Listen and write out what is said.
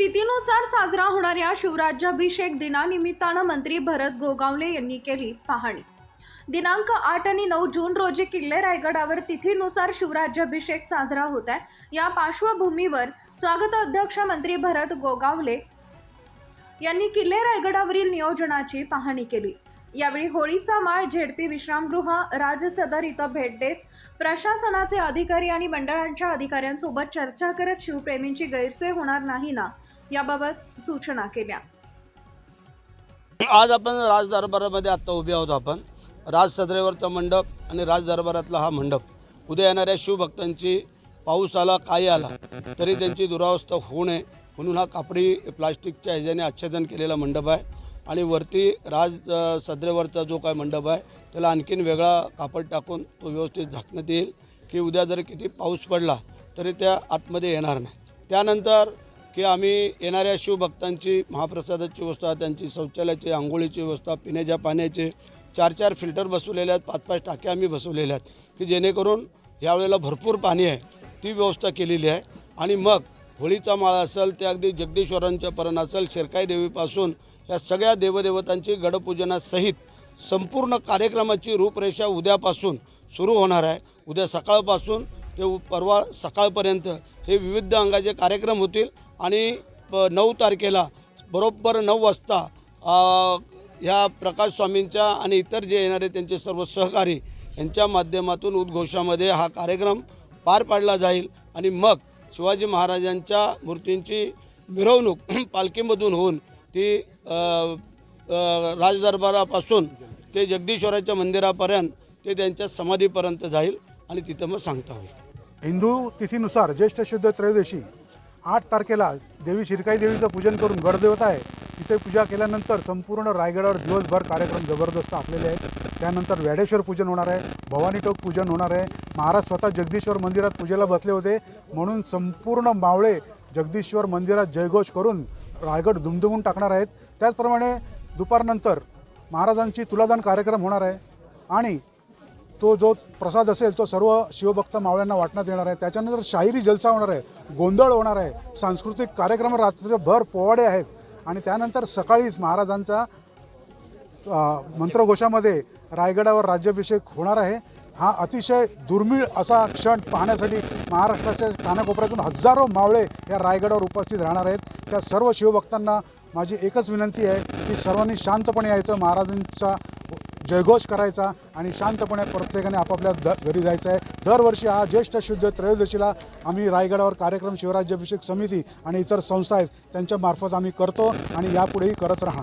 साजरा होणाऱ्या शिवराज्याभिषेक दिनानिमित्तानं मंत्री भरत गोगावले यांनी केली पाहणी. दिनांक आठ आणि नऊ जून रोजी किल्ले रायगडावर तिथीनुसार शिवराज्याभिषेक साजरा होत आहे. या पार्श्वभूमीवर स्वागत अध्यक्ष मंत्री भरत गोगावले यांनी किल्ले रायगडावरील नियोजनाची पाहणी केली. यावेळी होळीचा माळ झेडपी विश्रामगृह राजसदर इथं भेट देत प्रशासनाचे अधिकारी आणि मंडळांच्या अधिकाऱ्यांसोबत चर्चा करत शिवप्रेमींची गैरसोय होणार नाही ना? याबाबत सूचना केल्या. आज आपण राज दरबारामध्ये आत्ता उभे आहोत आपण. राज सदरेवरचा मंडप आणि राज दरबारातला हा मंडप. उद्या येणाऱ्या शिवभक्तांची पाऊस आला काही आला तरी त्यांची दुरावस्था होऊ नये म्हणून हा कापडी प्लास्टिकच्या ह्याच्याने आच्छादन केलेला मंडप आहे. आणि वरती राज सदरेवरचा जो काय मंडप आहे त्याला आणखीन वेगळा कापड टाकून तो व्यवस्थित झाकण्यात येईल की उद्या जर किती पाऊस पडला तरी त्या आतमध्ये येणार नाही. त्यानंतर की आम्ही येणाऱ्या शिवभक्तांची महाप्रसादाची व्यवस्था त्यांची शौचालयाची आंघोळीची व्यवस्था पिण्याच्या पाण्याचे चार चार फिल्टर बसवलेले आहेत पाच पाच टाक्या आम्ही बसवलेल्या आहेत की जेणेकरून यावेळेला भरपूर पाणी आहे ती व्यवस्था केलेली आहे. आणि मग होळीचा माळा असेल ते अगदी जगदीश्वरांच्या परण असेल शिरकाई देवीपासून या सगळ्या देवदेवतांची गडपूजनासहित संपूर्ण कार्यक्रमाची रूपरेषा उद्यापासून सुरू होणार आहे. उद्या सकाळपासून ते परवा सकाळपर्यंत हे विविध अंगाचे कार्यक्रम होतील. आणि प- नऊ तारखेला बरोबर नऊ वाजता ह्या प्रकाश स्वामींच्या आणि इतर जे येणारे त्यांचे सर्व सहकारी यांच्या माध्यमातून उद्घोषामध्ये हा कार्यक्रम पार पाडला जाईल आणि मग शिवाजी महाराजांच्या मूर्तींची मिरवणूक पालखीमधून होऊन ती राजदरबारापासून ते जगदीश्वराच्या मंदिरापर्यंत ते त्यांच्या समाधीपर्यंत जाईल आणि तिथं मग सांगता होईल. हिंदू तिथीनुसार ज्येष्ठ शुद्ध त्रयोदशी आठ तारखेला देवी शिरकाई देवीचं पूजन करून गडदेवता आहे. तिथे पूजा केल्यानंतर संपूर्ण रायगडावर दिवसभर कार्यक्रम जबरदस्त आखलेले आहेत. त्यानंतर व्याडेश्वर पूजन होणार आहे भवानी टोक पूजन होणार आहे. महाराज स्वतः जगदीश्वर मंदिरात पूजेला बसले होते. म्हणून संपूर्ण मावळे जगदीश्वर मंदिरात जयघोष करून रायगड दुमदुमून टाकणार आहेत. त्याचप्रमाणे दुपारनंतर महाराजांची तुलादान कार्यक्रम होणार आहे. आणि तो जो प्रसाद असेल तो सर्व शिवभक्त मावळ्यांना वाटण्यात येणार आहे. त्याच्यानंतर शाहिरी जलसा होणार आहे गोंधळ होणार आहे सांस्कृतिक कार्यक्रम रात्रभर पोवाडे आहेत. आणि त्यानंतर सकाळीच महाराजांचा मंत्रघोषामध्ये रायगडावर राज्याभिषेक होणार आहे. हा अतिशय दुर्मिळ असा क्षण पाहण्यासाठी महाराष्ट्राच्या कानाकोपऱ्यातून हजारो मावळे या रायगडावर उपस्थित राहणार आहेत. त्या सर्व शिवभक्तांना माझी एकच विनंती आहे की सर्वांनी शांतपणे यायचं. महाराजांचा जयघोष करायचा आणि शांतपणे प्रत्येकाने आपापल्या द घरी जायचं आहे दरवर्षी हा ज्येष्ठ शुद्ध त्रयोदशीला आम्ही रायगडावर कार्यक्रम शिवराज्याभिषेक समिती आणि इतर संस्था आहेत त्यांच्यामार्फत आम्ही करतो आणि यापुढेही करत राहा.